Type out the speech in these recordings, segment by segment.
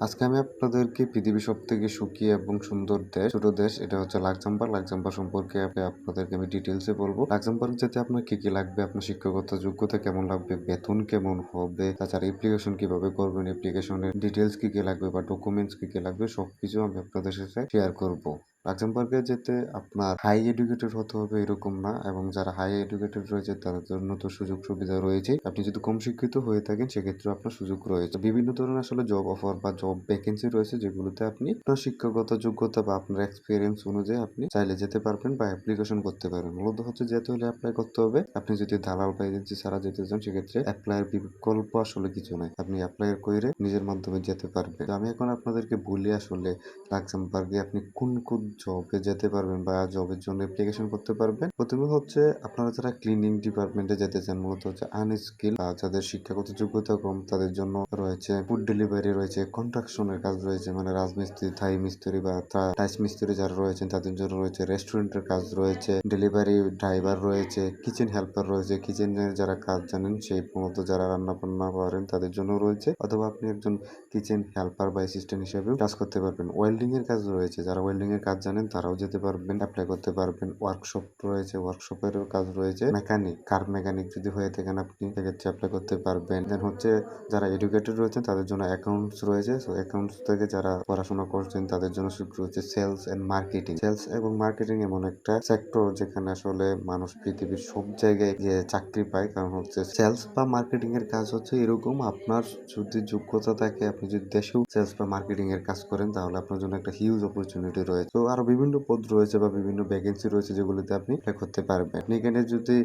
আজকে আমি আপনাদেরকে পৃথিবীর সব থেকে সুখী এবং সুন্দর দেশ, ছোট দেশ, এটা হচ্ছে লাকজাম্বার লাকজাম্বার সম্পর্কে আপনাদেরকে আমি ডিটেলসে বলব। লাকজাম্বার যেতে আপনার কি কি লাগবে? আপনার শিক্ষাগত যোগ্যতা কেমন লাগবে? বেতন কেমন হবে? তাছাড়া অ্যাপ্লিকেশন কীভাবে করবেন? অ্যাপ্লিকেশনের ডিটেলস কি কি লাগবে বা ডকুমেন্টস কি কি লাগবে? সবকিছু আমি আপনাদের সাথে শেয়ার করব। লাক্সামবার্গে যেতে আপনার হাই এডুকেটেড হতে হবে এরকম না এবং যারা হাই এডুকেটেড রয়েছে তাদের জন্য তো সুযোগ সুবিধা রয়েছে আপনি যদি কম শিক্ষিত হয়ে থাকেন সেক্ষেত্রে আপনার সুযোগ রয়েছে। বিভিন্ন ধরনের আসলে জব অফার বা জব ভ্যাকেন্সি রয়েছে যেগুলোতে আপনি আপনার শিক্ষাগত যোগ্যতা বা আপনার এক্সপিরিয়েন্স অনুযায়ী আপনি চাইলে যেতে পারবেন বা অ্যাপ্লিকেশন করতে পারবেন। মূলত হচ্ছে যেতে হলে অ্যাপ্লাই করতে হবে, আপনি যদি দালাল বা এজেন্সি ছাড়া যেতে চান সেক্ষেত্রে অ্যাপ্লাইয়ের বিকল্প আসলে কিছু নাই। আপনি অ্যাপ্লাই করে নিজের মাধ্যমে যেতে পারবেন। আমি এখন আপনাদেরকে বলি আসলে লাক্সামবার্গে আপনি কোন কোন জবে যেতে পারবেন বা জবের জন্য অ্যাপ্লিকেশন করতে পারবেন। প্রথমে হচ্ছে আপনারা যারা ক্লিনিং ডিপার্টমেন্টে যেতে চান, মূলত হচ্ছে আনস্কিল যাদের শিক্ষাগত যোগ্যতা কম, তাদের জন্য রয়েছে ফুড ডেলিভারি রয়েছে কন্ট্রাকশনের কাজ রয়েছে মানে রাজমিস্ত্রি থাই মিস্ত্রি বা টাইস মিস্ত্রি যারা রয়েছেন, তাদের জন্য রয়েছে রেস্টুরেন্টের কাজ রয়েছে ডেলিভারি ড্রাইভার রয়েছে কিচেন হেল্পার রয়েছে কিচেনের যারা কাজ জানেন সেই মূলত যারা রান্না বান্না করেন, তাদের জন্য রয়েছে। অথবা আপনি একজন কিচেন হেল্পার বা অ্যাসিস্ট্যান্ট হিসেবেও কাজ করতে পারবেন। ওয়েল্ডিং এর কাজ রয়েছে, যারা ওয়েল্ডিং এর কাজ জানেন, তারাও যেতে পারবেন অ্যাপ্লাই করতে পারবেন। ওয়ার্কশপ রয়েছে ওয়ার্কশপের কাজ রয়েছে। মেকানিক কার মেকানিক যদি হয়ে থাকেন আপনি, সেক্ষেত্রে অ্যাপ্লাই করতে পারবেন। দেন হচ্ছে যারা এডুকেটেড রয়েছেন, তাদের জন্য অ্যাকাউন্টস রয়েছে। সো অ্যাকাউন্টস থেকে যারা পড়াশোনা করছেন, তাদের জন্য সুযোগ রয়েছে সেলস এন্ড মার্কেটিং সেলস এবং মার্কেটিং এমন একটা সেক্টর যেখানে আসলে মানুষ পৃথিবীর সব জায়গায় যে চাকরি পায়। কারণ হচ্ছে সেলস বা মার্কেটিং এর কাজ হচ্ছে এরকম। আপনার যদি যোগ্যতা থাকে, আপনি যদি দেশেও সেলস বা মার্কেটিং এর কাজ করেন, তাহলে আপনার জন্য একটা হিউজ অপরচুনিটি রয়েছে। তো আরও বিভিন্ন পদ রয়েছে বা বিভিন্ন ভ্যাকেন্সি রয়েছে যেগুলোতে আপনি করতে পারবেন। আপনি এখানে যদি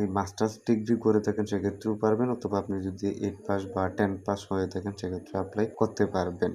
এই মাস্টার্স ডিগ্রি করে থাকেন, সেক্ষেত্রেও পারবেন, অথবা আপনি যদি এইট পাস বা টেন পাস হয়ে থাকেন, সেক্ষেত্রে অ্যাপ্লাই করতে পারবেন।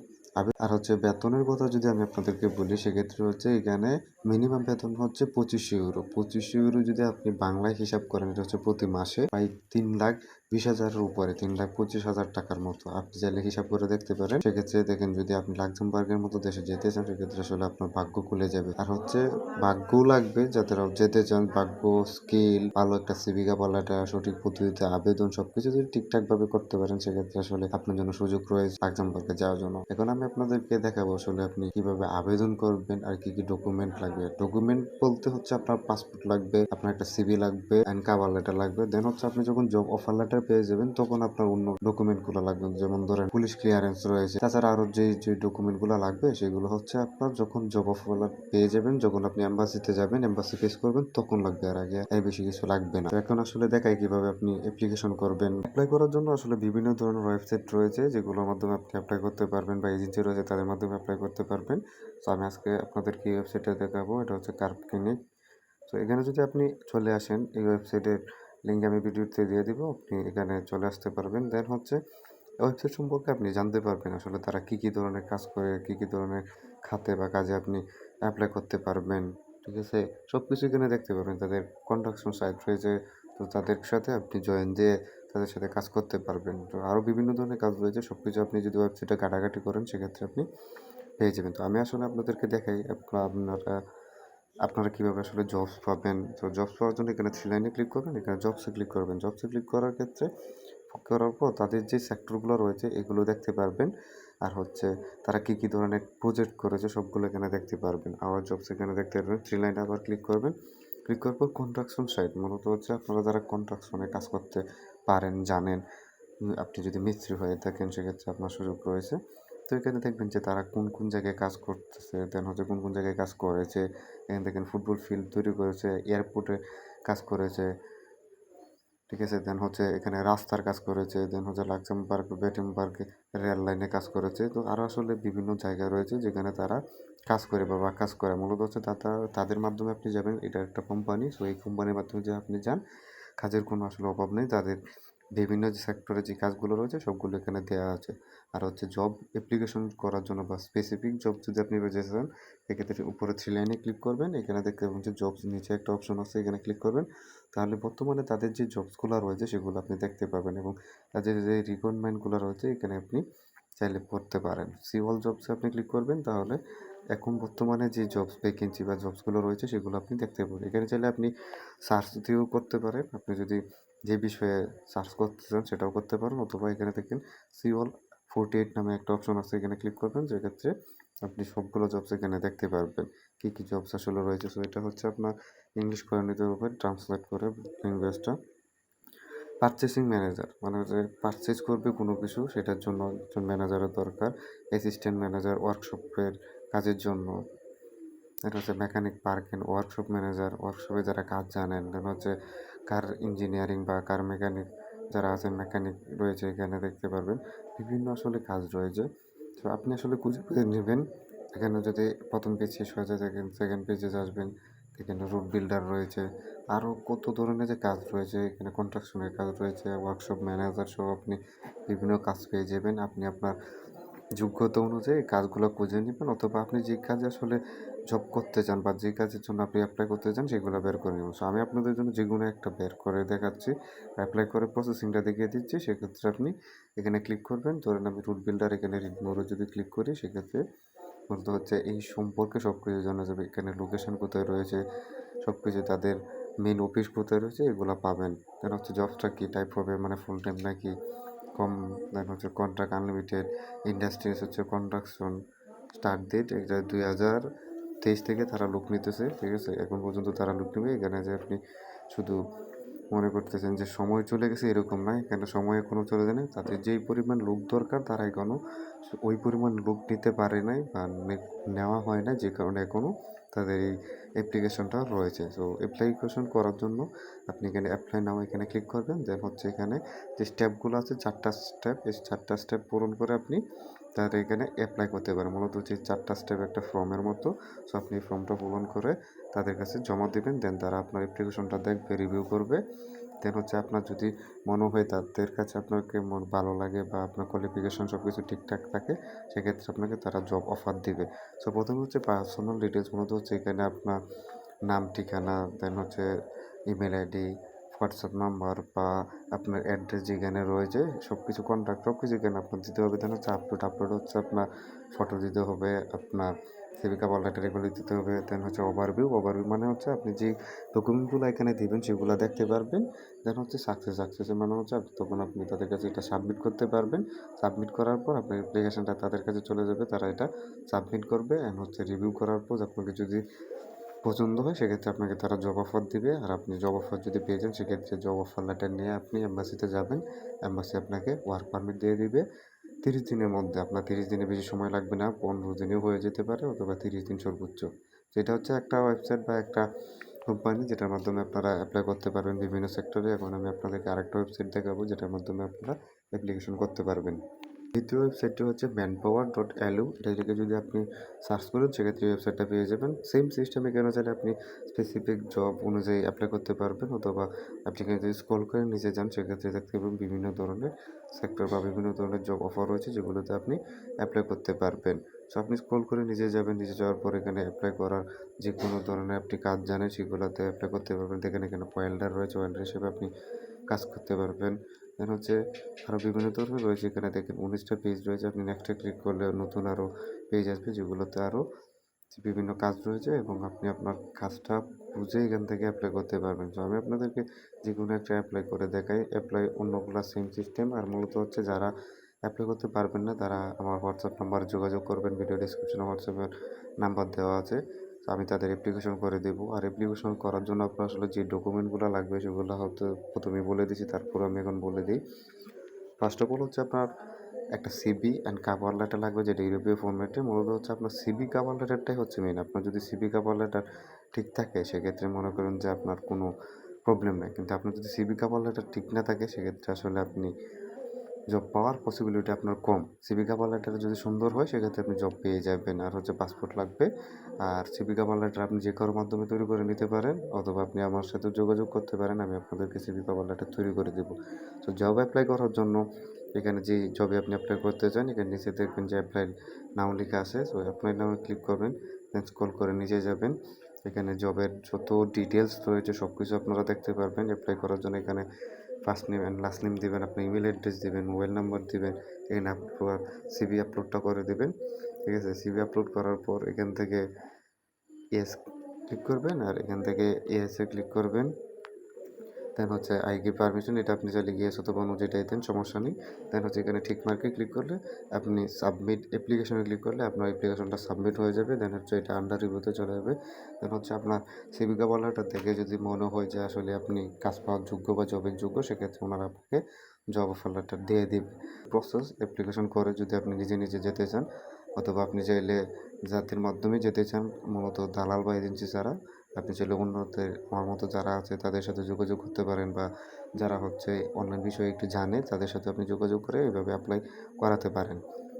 আর হচ্ছে বেতনের কথা যদি আমি আপনাদেরকে বলি, সেক্ষেত্রে হচ্ছে এখানে মিনিমাম বেতন হচ্ছে পঁচিশশো ইউরো পঁচিশশো ইউরো যদি আপনি বাংলায় হিসাব করেন, এটা হচ্ছে প্রতি মাসে, প্রায় তিন লাখ বিশ হাজারের উপরে, তিন লাখ পঁচিশ হাজার টাকার মতো। আপনি চাইলে হিসাব করে দেখতে পারেন। সেক্ষেত্রে দেখেন, যদি আপনি লাক্সামবার্গের মতো দেশে যেতে চান, সেক্ষেত্রে আসলে আপনার ভাগ্য খুলে যাবে। আর হচ্ছে ভাগ্যও লাগবে যাদের যেতে চান। ভাগ্য, স্কিল, ভালো একটা সিভিকা পালাটা সঠিক পদ্ধতিতে আবেদন সবকিছু যদি ঠিকঠাক ভাবে করতে পারেন, সেক্ষেত্রে আসলে আপনার জন্য সুযোগ রয়েছে লাক্সামবার্গে যাওয়ার জন্য। এখন আমি আপনাদেরকে দেখাবো আসলে আপনি কীভাবে আবেদন করবেন আর কি কি ডকুমেন্ট লাগবে। ডকুমেন্ট বলতে হচ্ছে আপনার পাসপোর্ট লাগবে, আপনার একটা সিভি লাগবে অ্যান্ড কাভার লেটার লাগবে। দেন হচ্ছে, আপনি যখন জব অফার লেটার পেয়ে যাবেন, তখন আপনার অন্য ডকুমেন্টগুলো লাগবে। যেমন ধরেন পুলিশ ক্লিয়ারেন্স রয়েছে। তাছাড়া আরও যে যে ডকুমেন্টগুলো লাগবে, সেগুলো হচ্ছে আপনার যখন জব অফার পেয়ে যাবেন, যখন আপনি এম্বাসিতে যাবেন এম্বাসি ফেস করবেন, তখন লাগবে আর আগে। এর বেশি কিছু লাগবে না। এখন আসলে দেখাই কীভাবে আপনি অ্যাপ্লিকেশন করবেন। অ্যাপ্লাই করার জন্য আসলে বিভিন্ন ধরনের ওয়েবসাইট রয়েছে, যেগুলোর মাধ্যমে আপনি অ্যাপ্লাই করতে পারবেন বা এজেন্সি রয়েছে, তাদের মাধ্যমে অ্যাপ্লাই করতে পারবেন। তো আমি আজকে আপনাদেরকে এই ওয়েবসাইটটা দেখাবো। এটা হচ্ছে কার্ভ ক্লিনিক তো এখানে যদি আপনি চলে আসেন, এই ওয়েবসাইটের লিঙ্ক আমি ভিডিওতে দিয়ে দিব, আপনি এখানে চলে আসতে পারবেন। দেন হচ্ছে ওয়েবসাইট সম্পর্কে আপনি জানতে পারবেন আসলে তারা কি কি ধরনের কাজ করে, কি কি ধরনের খাতে বা কাজে আপনি অ্যাপ্লাই করতে পারবেন। ঠিক আছে? সব কিছু এখানে দেখতে পারবেন। তাদের কন্ট্রাকশন সাইট রয়েছে তো তাদের সাথে আপনি জয়েন দিয়ে তাদের সাথে কাজ করতে পারবেন। তো আরও বিভিন্ন ধরনের কাজ রয়েছে সব কিছু আপনি যদি ওয়েবসাইটে ঘাটাঘাটি করেন, সেক্ষেত্রে আপনি পেয়ে যাবেন। তো আমি আসলে আপনাদেরকে দেখাই, আপনারা আপনারা কীভাবে আসলে জবস পাবেন? তো জবস পাওয়ার জন্য এখানে থ্রি লাইনে ক্লিক করবেন, এখানে জবসে ক্লিক করবেন। জবসে ক্লিক করার ক্ষেত্রে করার পর তাদের যে সেক্টরগুলো রয়েছে এগুলো দেখতে পারবেন। আর হচ্ছে তারা কী কী ধরনের প্রজেক্ট করেছে সবগুলো এখানে দেখতে পারবেন। আবার জবস এখানে দেখতে পারবেন। থ্রি লাইনে আবার ক্লিক করবেন। ক্লিক করার পর কন্ট্রাকশন সাইট মূলত হচ্ছে আপনারা যারা কন্ট্রাকশনে কাজ করতে পারেন, জানেন আপনি যদি মিস্ত্রি হয়ে থাকেন সেক্ষেত্রে আপনার সুযোগ রয়েছে। তো এখানে দেখবেন যে তারা কোন কোন জায়গায় কাজ করতেছে দেন হচ্ছে কোন কোন জায়গায় কাজ করেছে, এখানে দেখেন ফুটবল ফিল্ড তৈরি করেছে এয়ারপোর্টে কাজ করেছে, ঠিক আছে? দেন হচ্ছে এখানে রাস্তার কাজ করেছে দেন হচ্ছে লাক্সামবার্গ বেটেনবার্গে রেল লাইনে কাজ করেছে। তো আরও আসলে বিভিন্ন জায়গা রয়েছে যেখানে তারা কাজ করে বা কাজ করে। মূলত হচ্ছে তাতা তাদের মাধ্যমে আপনি যাবেন, এটা একটা কোম্পানি সো এই কোম্পানির মাধ্যমে যে আপনি যান, কাজের কোনো আসলে অভাব নেই। তাদের বিভিন্ন যে সেক্টরে যে কাজগুলো রয়েছে, সবগুলো এখানে দেওয়া আছে। আর হচ্ছে জব অ্যাপ্লিকেশন করার জন্য বা স্পেসিফিক জব যদি আপনি বেঁচে চান সেক্ষেত্রে উপরে থ্রি লাইনে ক্লিক করবেন। এখানে দেখতে পাবেন যে জবস নিচে একটা অপশন আছে, এখানে ক্লিক করবেন। তাহলে বর্তমানে তাদের যে জবসগুলো রয়েছে, সেগুলো আপনি দেখতে পাবেন এবং তাদের যে রিকোয়ারমেন্টগুলো রয়েছে, এখানে আপনি চাইলে পড়তে পারেন। সিওয়াল জবসে আপনি ক্লিক করবেন, তাহলে এখন বর্তমানে যে জবস ভ্যাকেন্সি বা জবসগুলো রয়েছে, সেগুলো আপনি দেখতে পাবেন। এখানে চাইলে আপনি সার্চ দিয়েও করতে পারেন। আপনি যদি যে বিষয়ে সার্চ করতে চান সেটাও করতে পারেন অথবা এখানে দেখেন সিওল ফোরটি এইট নামে একটা অপশন আছে, এখানে ক্লিক করবেন যেক্ষেত্রে আপনি সবগুলো জবস এখানে দেখতে পারবেন। কী কী জবস আসলে রয়েছে? সো এটা হচ্ছে আপনার ইংলিশ করে নিতে হবে ট্রান্সলেট করে ল্যাঙ্গুয়েজটা পারচেসিং ম্যানেজার মানে যে পারচেস করবে কোনো কিছু, সেটার জন্য একজন ম্যানেজারের দরকার অ্যাসিস্ট্যান্ট ম্যানেজার ওয়ার্কশপের কাজের জন্য। এটা হচ্ছে মেকানিক পার্ক ওয়ার্কশপ ম্যানেজার ওয়ার্কশপে যারা কাজ জানেন দেন হচ্ছে কার ইঞ্জিনিয়ারিং বা কার মেকানিক যারা আছেন মেকানিক রয়েছে এখানে দেখতে পারবেন। বিভিন্ন আসলে কাজ রয়েছে। তো আপনি আসলে খুঁজে খুঁজে নেবেন? এখানে যদি প্রথম পেজ শেষ হয়ে যায় সেকেন্ড সেকেন্ড পেজে আসবেন। এখানে রুট বিল্ডার রয়েছে। আরও কত ধরনের যে কাজ রয়েছে, এখানে কনস্ট্রাকশনের কাজ রয়েছে ওয়ার্কশপ ম্যানেজার সহ আপনি বিভিন্ন কাজ পেয়ে যাবেন। আপনি আপনার যোগ্যতা অনুযায়ী কাজগুলো খুঁজে নেবেন অথবা আপনি যে কাজে আসলে জব করতে চান বা যে কাজের জন্য আপনি অ্যাপ্লাই করতে চান সেগুলো বের করে নেবেন। সো আমি আপনাদের জন্য যে কোনো একটা বের করে দেখাচ্ছি। অ্যাপ্লাই করে প্রসেসিংটা দেখিয়ে দিচ্ছি। সেক্ষেত্রে আপনি এখানে ক্লিক করবেন। ধরেন আমি রুট বিল্ডার এখানে মোড়ে যদি ক্লিক করি, সেক্ষেত্রে বলতে হচ্ছে এই সম্পর্কে সব কিছু জানা যাবে। এখানে লোকেশন কোথায় রয়েছে সব কিছু তাদের মেন অফিস কোথায় রয়েছে, এগুলো পাবেন। দেন হচ্ছে জবসটা কী টাইপ হবে মানে ফুল টাইম নাকি? কম দেন হচ্ছে কন্ট্রাক্ট আনলিমিটেড ইন্ডাস্ট্রিজ হচ্ছে কন্ট্রাকশন স্টার্ট ডেট এটা দুই হাজার তেইশ থেকে তারা লোক নিতেছে, ঠিক আছে? এখন পর্যন্ত তারা লোক নেবে, এখানে যে আপনি শুধু মনে করতেছেন যে সময় চলে গেছে, এরকম নয় এখানে সময় এখনও চলে যায় না তাদের যেই পরিমাণ লোক দরকার তারা এখনও ওই পরিমাণ লোক নিতে পারে নাই বা নেওয়া হয় না যে কারণে এখনও তাদের এই অ্যাপ্লিকেশনটা রয়েছে। সো অ্যাপ্লিকেশন করার জন্য আপনি এখানে অ্যাপ্লাই নাও এখানে ক্লিক করবেন। দেন হচ্ছে এখানে যে স্টেপগুলো আছে, চারটা স্টেপ এই চারটা স্টেপ পূরণ করে আপনি তার এখানে অ্যাপ্লাই করতে পারেন মূলত হচ্ছে চারটা স্টেপ একটা ফর্মের মতো। সো আপনি ফর্মটা পূরণ করে তাদের কাছে জমা দেবেন। দেন তারা আপনার অ্যাপ্লিকেশনটা দেখবে রিভিউ করবে। দেন হচ্ছে আপনার যদি মনে হয় তাদের কাছে আপনাকে মন ভালো লাগে বা আপনার কোয়ালিফিকেশন সব কিছু ঠিকঠাক থাকে, সেক্ষেত্রে আপনাকে তারা জব অফার দিবে। সো প্রথমে হচ্ছে পার্সোনাল ডিটেলস মূলত হচ্ছে এখানে আপনার নাম, ঠিকানা দেন হচ্ছে ইমেল আইডি হোয়াটসঅ্যাপ নাম্বার বা আপনার অ্যাড্রেস যেখানে রয়েছে সব কিছু কন্ট্যাক্ট সব কিছু এখানে আপনার দিতে হবে। দেন হচ্ছে আপলোড আপলোড হচ্ছে আপনার ফটো দিতে হবে, আপনার সেবিকা লেটার এগুলো দিতে হবে দেন হচ্ছে ওভারভিউ ওভারভিউ মানে হচ্ছে আপনি যে ডকুমেন্টগুলো এখানে দেবেন সেগুলো দেখতে পারবেন। দেন হচ্ছে সাকসেস সাকসেস মানে হচ্ছে তখন আপনি তাদের কাছে এটা সাবমিট করতে পারবেন। সাবমিট করার পর আপনার অ্যাপ্লিকেশনটা তাদের কাছে চলে যাবে, তারা এটা সাবমিট করবে অ্যান্ড হচ্ছে রিভিউ করার পর আপনাকে যদি পছন্দ হয়, সেক্ষেত্রে আপনাকে তারা জব অফার দিবে। আর আপনি জব অফার যদি পেয়ে যান, সেক্ষেত্রে জব অফার লেটার নিয়ে আপনি এম্বাসিতে যাবেন। এম্বাসি আপনাকে ওয়ার্ক পারমিট দিয়ে দিবে। তিরিশ দিনের মধ্যে, আপনার তিরিশ দিনে বেশি সময় লাগবে না, পনেরো দিনেও হয়ে যেতে পারে, অথবা তিরিশ দিন সর্বোচ্চ। যেটা হচ্ছে একটা ওয়েবসাইট বা একটা কোম্পানি যেটার মাধ্যমে আপনারা অ্যাপ্লাই করতে পারবেন বিভিন্ন সেক্টরে এখন আমি আপনাদেরকে আরেকটা ওয়েবসাইট দেখাবো, যেটার মাধ্যমে আপনারা অ্যাপ্লিকেশন করতে পারবেন। দ্বিতীয় ওয়েবসাইটটি হচ্ছে ম্যান পাওয়ার ডট অ্যালু এটা থেকে যদি আপনি সার্চ করেন, সেক্ষেত্রে ওয়েবসাইটটা পেয়ে যাবেন। সেম সিস্টেমে কেন চাইলে আপনি স্পেসিফিক জব অনুযায়ী অ্যাপ্লাই করতে পারবেন, অথবা আপনি এখানে যদি স্ক্রল করে নিচে যান, সেক্ষেত্রে দেখতে পাবেন বিভিন্ন ধরনের সেক্টর বা বিভিন্ন ধরনের জব অফার রয়েছে, যেগুলোতে আপনি অ্যাপ্লাই করতে পারবেন। সো আপনি স্ক্রল করে নিচে যাবেন, নিচে যাওয়ার পর এখানে অ্যাপ্লাই করার যে কোনো ধরনের আপনি কাজ জানেন, সেগুলোতে অ্যাপ্লাই করতে পারবেন। দেখেন এখানে ওয়েল্ডার রয়েছে ওয়েল্ডার হিসেবে আপনি কাজ করতে পারবেন। দেন হচ্ছে আরও বিভিন্ন ধরনের রয়েছে। এখানে দেখেন উনিশটা পেজ রয়েছে। আপনি নেক্সটে ক্লিক করলে নতুন আরও পেজ আসবে যেগুলোতে আরও বিভিন্ন কাজ রয়েছে এবং আপনি আপনার কাজটা বুঝে এখান থেকে অ্যাপ্লাই করতে পারবেন। তো আমি আপনাদেরকে যে কোনো একটা অ্যাপ্লাই করে দেখাই। অ্যাপ্লাই অন্যগুলো সেম সিস্টেম আর মূলত হচ্ছে যারা অ্যাপ্লাই করতে পারবেন না, তারা আমার হোয়াটসঅ্যাপ নাম্বারে যোগাযোগ করবেন। ভিডিও ডিসক্রিপশনে হোয়াটসঅ্যাপের নাম্বার দেওয়া আছে। আমি তাদের অ্যাপ্লিকেশন করে দেবো। আর অ্যাপ্লিকেশন করার জন্য আপনার আসলে যে ডকুমেন্টগুলো লাগবে, সেগুলো হয়তো প্রথমেই বলে দিয়েছি তারপর আমি এখন বলে দিই। ফার্স্ট অফ অল হচ্ছে আপনার একটা সিবি অ্যান্ড কাভার লেটার লাগবে যেটা ইউরোপীয় ফর্মেটে মূলত হচ্ছে আপনার সিবি কাভার লেটারটাই হচ্ছে মেন আপনার যদি সিবি কাভার লেটার ঠিক থাকে, সেক্ষেত্রে মনে করেন যে আপনার কোনো প্রবলেম নেই। কিন্তু আপনার যদি সিবি কাভার লেটার ঠিক না থাকে, সেক্ষেত্রে আসলে আপনি জব পাওয়ার পসিবিলিটি আপনার কম। সিবি কাভার লেটার যদি সুন্দর হয়, সেক্ষেত্রে আপনি জব পেয়ে যাবেন। আর হচ্ছে পাসপোর্ট লাগবে। আর কাভার লেটার আপনি যে কারোর মাধ্যমে তৈরি করে নিতে পারেন, অথবা আপনি আমার সাথে যোগাযোগ করতে পারেন, আমি আপনাদেরকে কাভার লেটার তৈরি করে দেবো। তো জব অ্যাপ্লাই করার জন্য এখানে যে জবে আপনি অ্যাপ্লাই করতে চান, এখানে নিচে দেখবেন যে অ্যাপ্লাই নাম লেখা আছে। তো অ্যাপ্লাই নামে ক্লিক করবেন দেন স্ক্রল করে নিচে যাবেন। এখানে জবের যত ডিটেলস রয়েছে সব কিছু আপনারা দেখতে পারবেন। অ্যাপ্লাই করার জন্য এখানে first name and last name দেবেন, আপনার ইমেল অ্যাড্রেস দেবেন মোবাইল নাম্বার দেবেন এখানে আপনার সিবি আপলোডটা করে দেবেন, ঠিক আছে? সিবি আপলোড করার পর এখান থেকে এস ক্লিক করবেন আর এখান থেকে এসে ক্লিক করবেন। দেন হচ্ছে আই গিভ পারমিশন এটা আপনি চাইলে গিয়ে অথবা যেটাই দেন, সমস্যা নেই। দেন হচ্ছে, এখানে ঠিক মার্কে ক্লিক করলে আপনি সাবমিট অ্যাপ্লিকেশনে ক্লিক করলে আপনার অ্যাপ্লিকেশনটা সাবমিট হয়ে যাবে। দেন হচ্ছে, এটা আন্ডার রিভিউতে চলে যাবে। দেন হচ্ছে, আপনার সেবিকা বলাটা দেখে যদি মনে হয় যে আসলে আপনি কাজ পাওয়ার যোগ্য বা জবের যোগ্য, সেক্ষেত্রে ওনারা আপনাকে জব অফার লেটার দিয়ে দিবে। প্রসেস অ্যাপ্লিকেশন করে যদি আপনি নিজে নিজে যেতে চান, অথবা আপনি চাইলে জাতির মাধ্যমে যেতে চান, মূলত দালাল বা এজেন্সি ছাড়া। আপনি চাইলে অন্যদের আমার মতো যারা আছে তাদের সাথে যোগাযোগ করতে পারেন বা যারা হচ্ছে অনলাইন বিষয়ে একটু জানে, তাদের সাথে আপনি যোগাযোগ করে এইভাবে অ্যাপ্লাই করাতে পারেন।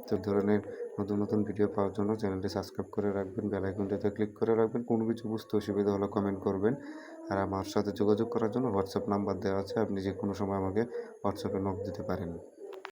তো ধরনের নতুন নতুন ভিডিও পাওয়ার জন্য চ্যানেলটি সাবস্ক্রাইব করে রাখবেন বেল আইকনটিতে ক্লিক করে রাখবেন, কোনো কিছু বুঝতে অসুবিধা হলে কমেন্ট করবেন। আর আমার সাথে যোগাযোগ করার জন্য হোয়াটসঅ্যাপ নাম্বার দেওয়া আছে, আপনি যে কোনো সময় আমাকে হোয়াটসঅ্যাপে নক দিতে পারেন।